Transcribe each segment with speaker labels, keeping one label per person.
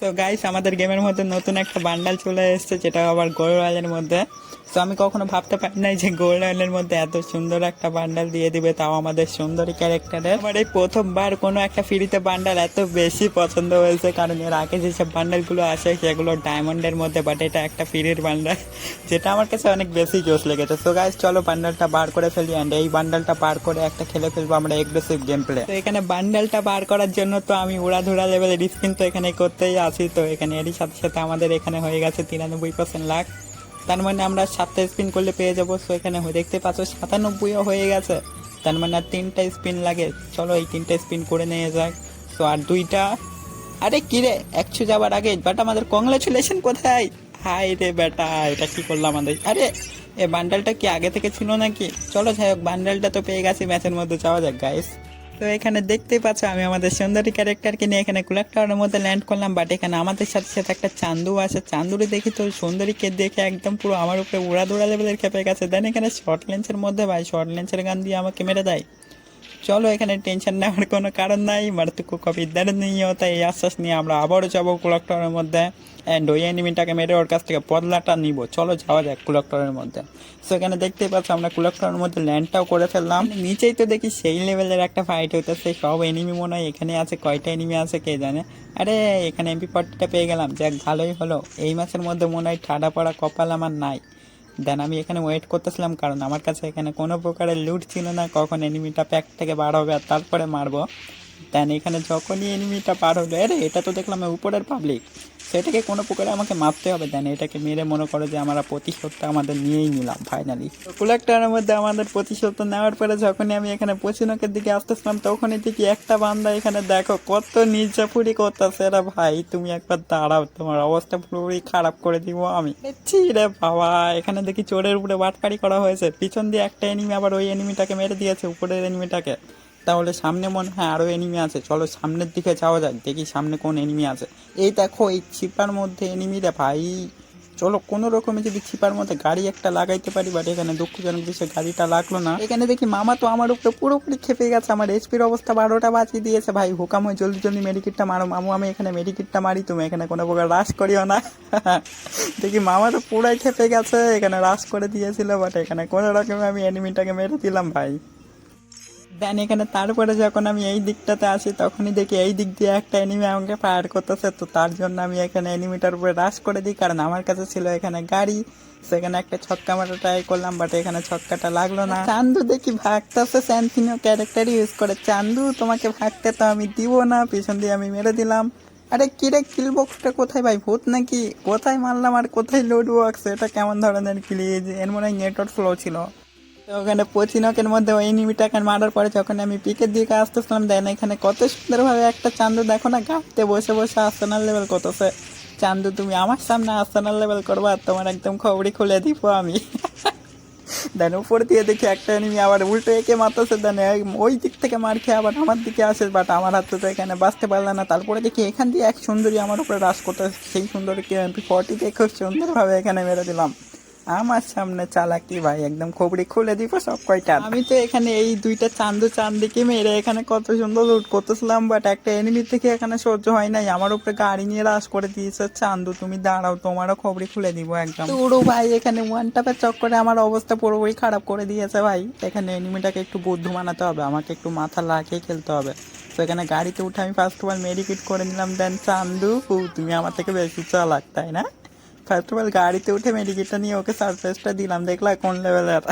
Speaker 1: তো গাইস আমাদের গেমের মধ্যে নতুন একটা বান্ডাল চলে এসেছে, যেটা আবার গোল্ড রয়্যালের মধ্যে। তো আমি কখনো ভাবতে পারি নাই যে গোল্ড রয়্যালের মধ্যে এত সুন্দর একটা বান্ডাল দিয়ে দিবে, তাও আমাদের সুন্দরী ক্যারেক্টারের আমার এই প্রথমবার কোনো একটা ফ্রিতে বান্ডাল এত বেশি পছন্দ হয়েছে, কারণ এর আগে যেসব বান্ডালগুলো আসে, সেগুলো ডায়মন্ডের মধ্যে বাট এটা একটা ফ্রির বান্ডাল যেটা আমার কাছে অনেক বেশি জোশ লেগেছে। সো গাইস চলো বান্ডালটা বার করে ফেলি অ্যান্ড এই বান্ডালটা বার করে একটা খেলে ফেলব আমরা এগ্রেসিভ গেম প্লে তো এখানে বান্ডালটা বার করার জন্য তো আমি উড়াধুরা লেভেলের স্পিন তো এখানে করতেই আসি তো এখানে এরই সাথে সাথে আমাদের এখানে হয়ে গেছে তিরানব্বই পার্সেন্ট লাখ। তার মানে আমরা সাতটা স্পিন করলে পেয়ে যাব। সো এখানে দেখতে পাচ্ছ সাতানব্বইও হয়ে গেছে। তার মানে আর তিনটা স্পিন লাগে। চলো এই তিনটা স্পিন করে নিয়ে যাক। তো আর দুইটা। আরে কি রে, একশো যাবার আগে। বাট, আমাদের কংগ্রাচুলেশন কোথায়? হাই রে বেটা, এটা কি করলাম আমাদের? আরে, এ বান্ডালটা কি আগে থেকে ছিল নাকি? চলো যাই হোক বান্ডালটা তো পেয়ে গেছি ম্যাচের মধ্যে। যাওয়া যাক গাইস তো এখানে দেখতেই পাচ্ছ আমি আমাদের সুন্দরী ক্যারেক্টারকে নিয়ে এখানে কুলাক টাওয়ারের মধ্যে ল্যান্ড করলাম বাট এখানে আমাদের সাথে সাথে একটা চান্দু আছে। চান্দুরে দেখি তো সুন্দরীকে দেখে একদম পুরো আমার উপরে উড়া দৌড়া লেভেলের খেপে গেছে দেন এখানে শর্ট লেন্সের মধ্যে, ভাই শর্ট লেন্সের গান দিয়ে আমাকে মেরে দেয়। চলো, এখানে টেনশন নেওয়ার কোনো কারণ নাই। মারতুকু কবি ইদ্দার নিয়ে তাই এই আশ্বাস নিয়ে আমরা আবারও যাব কুলাক্টরের মধ্যে। অ্যান্ড ওই এনিমিটাকে মেরে ওর কাছ থেকে বদলাটা নিব। চলো, যাওয়া যাক কুলাক্টরের মধ্যে। সো এখানে দেখতেই পাচ্ছ আমরা কুলাক্টরের মধ্যে ল্যান্ডটাও করে ফেললাম। নিচেই তো দেখি সেই লেভেলের একটা ফাইট হইতেছে। সব এনিমি মনে হয় এখানে আছে, কয়টা এনিমি আছে কে জানে। আরে, এখানে এমপি ফর্টিটা পেয়ে গেলাম। যাক, ভালোই হলো। এই মাসের মধ্যে মনে হয় ঠাডা পড়া কপাল আমার নাই। দেন, আমি এখানে ওয়েট করতেছিলাম কারণ আমার কাছে এখানে কোনো প্রকারের লুট ছিল না, কখন এনিমিটা প্যাক থেকে বার হবে আর তারপরে মারবো। দেন এখানে যখনই এনিমিটা পার হলো আরে, এটা তো দেখলাম উপরের পাবলিক সেটাকে কোনো প্রকারে আমাকে মারতে হবে। দেন এটাকে মেরে মনে করো যে আমরা প্রতিশোধটা আমাদের নিয়েই নিলাম ফাইনালি কুলেক্টারের মধ্যে আমাদের প্রতিশোধ নেওয়ার পরে যখনই আমি এখানে পশ্চিমকের দিকে আসতেছিলাম, তখনই দেখি একটা বান্দা এখানে দেখো কত নির্যাপুরি করতেছে। এরা, ভাই, তুমি একবার দাঁড়াও, তোমার অবস্থা পুরোপুরি খারাপ করে দিব আমি। রে বাবা, এখানে দেখি চোরের উপরে বাটপাড়ি করা হয়েছে। পিছন দিয়ে একটা এনিমি আবার ওই এনিমিটাকে মেরে দিয়েছে, উপরের এনিমিটাকে তাহলে সামনে মনে হয় আরও এনিমি আছে। চলো সামনের দিকে যাওয়া যাক, দেখি সামনে কোন এনিমি আছে। এই দেখো, এই ছিপার মধ্যে এনিমি রে ভাই। চলো, কোনো রকমে যদি ছিপার মধ্যে গাড়ি একটা লাগাইতে পারি বাট এখানে দুঃখজনক বিষয় গাড়িটা লাগল না। এখানে দেখি মামা তো আমার উপরে পুরোপুরি খেপে গেছে, আমার এইচপির অবস্থা বারোটা বাঁচিয়ে দিয়েছে। ভাই, হুকাম হয়ে জলদি জলদি মেডিকিটটা মারো। মামু, আমি এখানে মেডিকিটটা মারি, তুমি এখানে কোনো প্রকার রাশ করিও না। দেখি মামা তো পুরাই খেপে গেছে, এখানে রাশ করে দিয়েছিল বাট এখানে কোনো রকমে আমি এনিমিটাকে মেরে দিলাম, ভাই। দেন এখানে তারপরে যখন আমি এই দিকটাতে আসি, তখনই দেখি এই দিক দিয়ে একটা এনিমি আমাকে ফায়ার করতেছে। তো তার জন্য আমি এখানে এনিমিটার উপরে রাশ করে দিই, কারণ আমার কাছে ছিল এখানে গাড়ি, সেখানে একটা ছক্কা মারা ট্রাই করলাম বাট এখানে ছক্কাটা লাগল না। চান্দু দেখি ভাগতেছে স্যান্থিনো ক্যারেক্টার ইউজ করে। চান্দু, তোমাকে ভাগতে তো আমি দিব না, পিছন দিয়ে আমি মেরে দিলাম। আরে কিরে কিল বক্সটা কোথায় ভাই? ভূত নাকি? কোথায় মারলাম আর কোথায় লোড বক্স এটা কেমন ধরনের কিলি এর মনে হয় নেটওয়ার্ক স্লো ছিল। ওখানে পচিনকের মধ্যে ওই এনিমিটাকে মারার পরে যখন আমি পিকের দিকে আসতেছিলাম দেন এখানে কত সুন্দরভাবে একটা চান্দু দেখো না গাড়িতে বসে বসে আস্তানার লেভেল করতেছে। চান্দু, তুমি আমার সামনে আস্তানার লেভেল করবা, তোমার একদম খবরই খুলে দিব আমি। দেন উপর দিয়ে দেখি একটা এনিমি আবার উল্টো একে মারতেছে, দেন ওই দিক থেকে মার খেয়ে আবার আমার দিকে আসে বাট আমার হাতে তো এখানে বাঁচতে পারলাম না। তারপরে দেখি এখান দিয়ে এক সুন্দরী আমার উপরে রাস করতে সেই সুন্দরীকে এমপি ফর্টি দিয়ে খুব সুন্দরভাবে এখানে মেরে দিলাম। আমার সামনে চালাকি ভাই একদম খবরি খুলে দিব সব কয়টা। আমি তো এখানে এই দুইটা চান্দু চান্দিকে মেরে এখানে কত সুন্দর লুট করতেছিলাম বাট একটা এনিমি থেকে এখানে সহ্য হয় নাই। আমার উপরে গাড়ি নিয়ে রাস করে দিয়েছে চান্দু তুমি দাঁড়াও তোমারও খবরি খুলে দিব একদম। পুরো ভাই এখানে ওয়ান টাপের চক্করে আমার অবস্থা পুরোপুরি খারাপ করে দিয়েছে ভাই। এখানে এনিমিটাকে একটু বুদ্ধু মানাতে হবে আমাকে একটু মাথা লাগিয়ে খেলতে হবে। তো এখানে গাড়িতে উঠে আমি ফার্স্ট অফ অল মেডিকেট করে নিলাম দেন চান্দু তুমি আমার থেকে বেশি চালাক তাই না? ফার্স্ট অফ অল গাড়িতে উঠে মেডিকেটটা নিয়ে ওকে সারপ্রাইজটা দিলাম, দেখলা কোন লেভেলের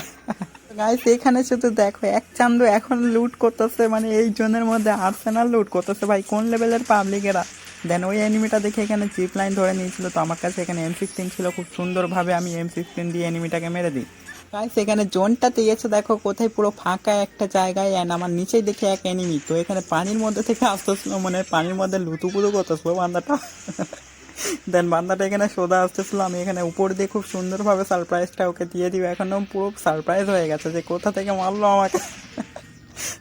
Speaker 1: গাইস এখানে শুধু দেখো, এক চান্দু এখন লুট করতেছে মানে এই জোনের মধ্যে আর্সেনাল লুট করতেছে, ভাই, কোন লেভেলের পাবলিকেরা দেন ওই অ্যানিমিটা দেখে এখানে চিপ লাইন ধরে নিয়েছিল, তো আমার কাছে এখানে এম সিক্সটিন ছিল, খুব সুন্দরভাবে আমি এম সিক্সটিন দিয়ে এনিমিটাকে মেরে দিই। গাইস এখানে জোনটাতে এসে দেখো, কোথায় পুরো ফাঁকা একটা জায়গায় অ্যান্ড আমার নিচেই দেখে এক এনিমি তো এখানে পানির মধ্যে থেকে আসতেছিল মনে পানির মধ্যে লুতুপুতু করতেছিল বান্দাটা। দেন বান্দাটা এখানে সোজা আসতেছিল। আমি এখানে উপর দিয়ে খুব সুন্দরভাবে সারপ্রাইজটা ওকে দিয়ে দিব। এখন পুরো সারপ্রাইজ হয়ে গেছে যে কোথা থেকে মারলো আমাকে।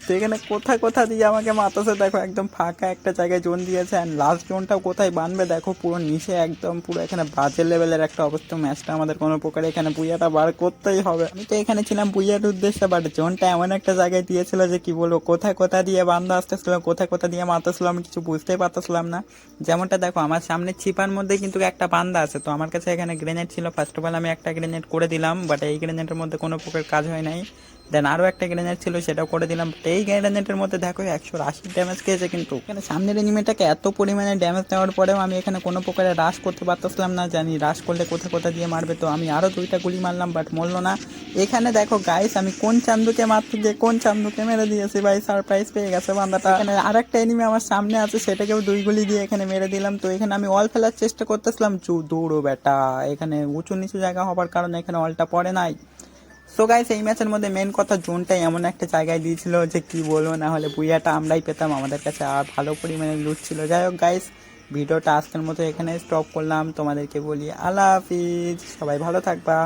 Speaker 1: তো এখানে কোথায় কোথা দিয়ে আমাকে মাতাসে দেখো, একদম ফাঁকা একটা জায়গায় জোন দিয়েছে অ্যান্ড লাস্ট জোনটাও কোথায় বানবে? দেখো, পুরো নিচে একদম পুরো এখানে বাজে লেভেলের একটা অবস্থা। ম্যাচটা আমাদের কোনো প্রকারে এখানে বুইয়াটা বার করতেই হবে। আমি তো এখানে ছিলাম বুইয়ার উদ্দেশ্যে বাট জোনটা এমন একটা জায়গায় দিয়েছিল যে, কি বলব, কোথায় কোথা দিয়ে বান্ধা আসতেছিল, কোথায় কোথা দিয়ে মাতাছিল আমি কিছু বুঝতেই পারতেছিলাম না। যেমনটা দেখো, আমার সামনে ছিপার মধ্যে কিন্তু একটা বান্দা আছে, তো আমার কাছে এখানে গ্রেনেড ছিল। ফার্স্ট অফ অল আমি একটা গ্রেনেড করে দিলাম বাট এই গ্রেনেডের মধ্যে কোনো প্রকার কাজ হয় নাই। দেন আরও একটা গ্রেনেড ছিল সেটাও করে দিলাম। এই গ্রেনেডের মধ্যে দেখো একশো আশি ড্যামেজ খেয়েছে কিন্তু। এখানে সামনের এনিমিটাকে এত পরিমাণে ড্যামেজ দেওয়ার পরেও আমি এখানে কোনো প্রকারে রাশ করতে পারতেছিলাম না, জানি রাশ করলে কোথা কোথা দিয়ে মারবে। তো আমি আরও দুইটা গুলি মারলাম বাট মরলো না। এখানে দেখো গাইস আমি কোন চান্দুকে মারতে গিয়ে কোন চান্দুকে মেরে দিয়েছি ভাই? সারপ্রাইজ পেয়ে গেছে বান্দাটা। এখানে আর একটা এনিমি আমার সামনে আছে, সেটাকেও দুই গুলি দিয়ে এখানে মেরে দিলাম। তো এখানে আমি অল ফেলার চেষ্টা করতেছিলাম। চু, দৌড়ো বেটা। এখানে উঁচু নিচু জায়গা হবার কারণে এখানে অলটা পড়ে নাই। সো গাইস এই ম্যাচের মধ্যে মেন কথা জোনটাই এমন একটা জায়গায় দিয়েছিল যে কি বলব, না হলে বুইয়াটা আমরাই পেতাম, আমাদের কাছে আর ভালো পরিমাণে লুট ছিল। যাই হোক গাইস ভিডিওটা আজকের মতো এখানে স্টপ করলাম। তোমাদেরকে বলি আল্লাহ হাফিজ। সবাই ভালো থাকবা।